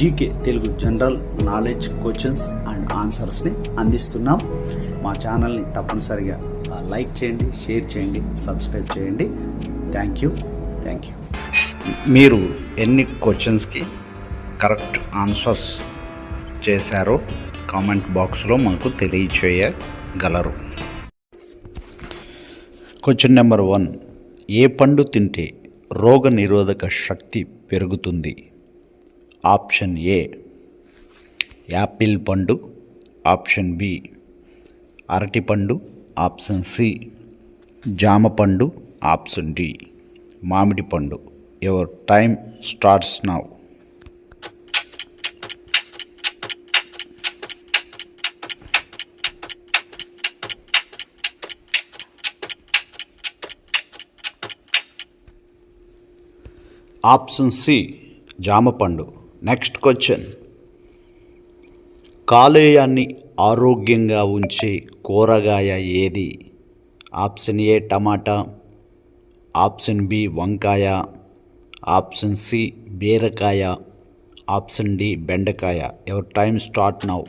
GK Telugu general knowledge questions and ఆన్సర్స్ని అందిస్తున్నాం. మా ఛానల్ని తప్పనిసరిగా లైక్ చేయండి షేర్ చేయండి సబ్స్క్రైబ్ చేయండి. థ్యాంక్ యూ థ్యాంక్ యూ మీరు ఎన్ని క్వశ్చన్స్కి కరెక్ట్ ఆన్సర్స్ చేశారో కామెంట్ బాక్స్లో మాకు తెలియచేయగలరు. క్వశ్చన్ నెంబర్ వన్ ఏ పండు తింటే రోగ నిరోధక శక్తి పెరుగుతుంది? ఆప్షన్ ఏ యాపిల్ పండు ఆప్షన్ బి అరటిపండు ఆప్షన్ సి జామ పండు ఆప్షన్ డి మామిడి పండు. Your time starts now option C జామపండు next question కాలేయాన్ని ఆరోగ్యంగా ఉంచే కూరగాయ ఏది? ఆప్షన్ ఏ టమాటా. ఆప్షన్ బి వంకాయ. ఆప్షన్ సి బీరకాయ. ఆప్షన్ డి బెండకాయ. Your time start now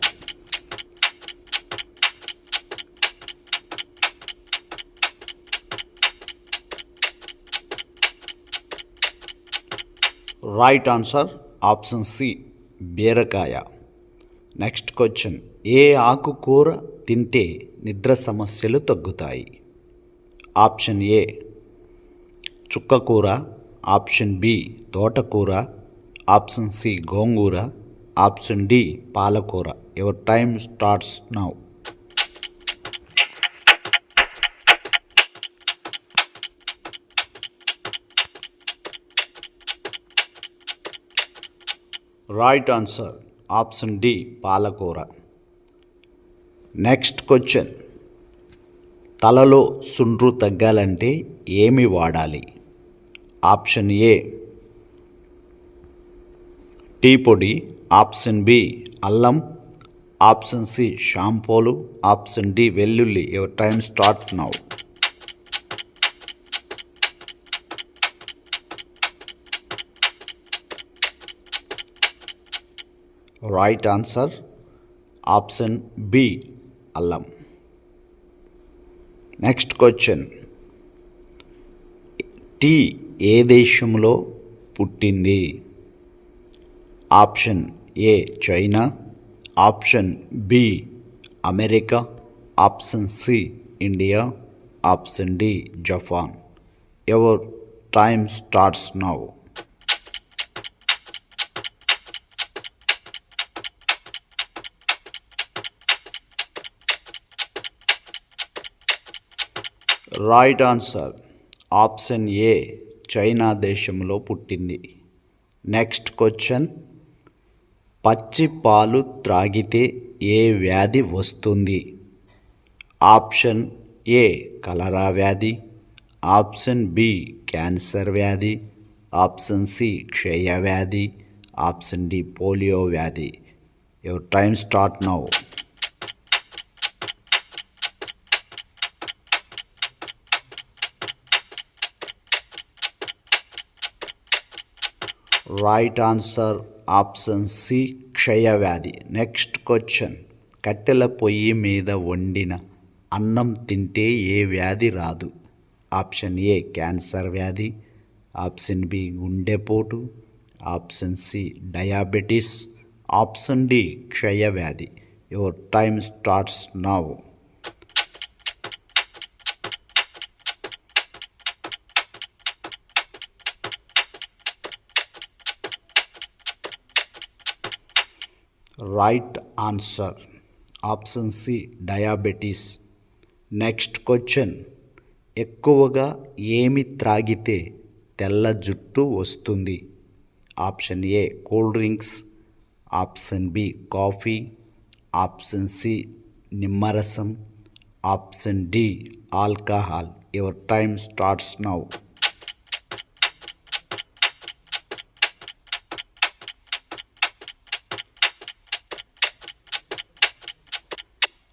right answer option C బీరకాయ. నెక్స్ట్ క్వశ్చన్ ఏ ఆకుకూర తింటే నిద్ర సమస్యలు తగ్గుతాయి? ఆప్షన్ ఏ చుక్కకూర ఆప్షన్ బి తోటకూర. ఆప్షన్ సి గోంగూర. ఆప్షన్ డి పాలకూర. Your time starts now right answer option D పాలకూర. నెక్స్ట్ క్వశ్చన్ తలలో సుండ్రు తగ్గాలంటే ఏమి వాడాలి? ఆప్షన్ ఏ టీ పొడి. ఆప్షన్ బి అల్లం. ఆప్షన్ సి షాంపూలు. ఆప్షన్ డి వెల్లుల్లి. Your time start now right answer option B అల్లం నెక్స్ట్ క్వశ్చన్ టీ ఏ దేశంలో పుట్టింది? Option A China option B America option C India option D Japan your time starts now right answer option A China దేశంలో పుట్టింది. Next question పచ్చి పాలు త్రాగితే ఏ వ్యాధి వస్తుంది? ఆప్షన్ ఏ కలరా వ్యాధి. ఆప్షన్ బి క్యాన్సర్ వ్యాధి. ఆప్షన్ సి క్షయ వ్యాధి. ఆప్షన్ డి పోలియో వ్యాధి. Your time start now right answer option C క్షయవ్యాధి. Next question కట్టెల పొయ్యి మీద వండిన అన్నం తింటే ఏ వ్యాధి రాదు? ఆప్షన్ ఏ క్యాన్సర్ వ్యాధి. ఆప్షన్ బి గుండెపోటు option C diabetes option D క్షయవ్యాధి. Your time starts now right answer option C diabetes next question ఎక్కువగా ఏమి త్రాగితే తెల్ల జుట్టు వస్తుంది? Option A cool drinks option B coffee option C నిమ్మరసం. Option D alcohol your time starts now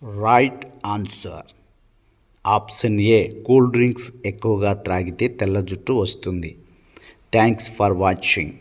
right answer option A cool drinks ఎక్కువగా త్రాగితే తెల్ల జుట్టు వస్తుంది. Thanks for watching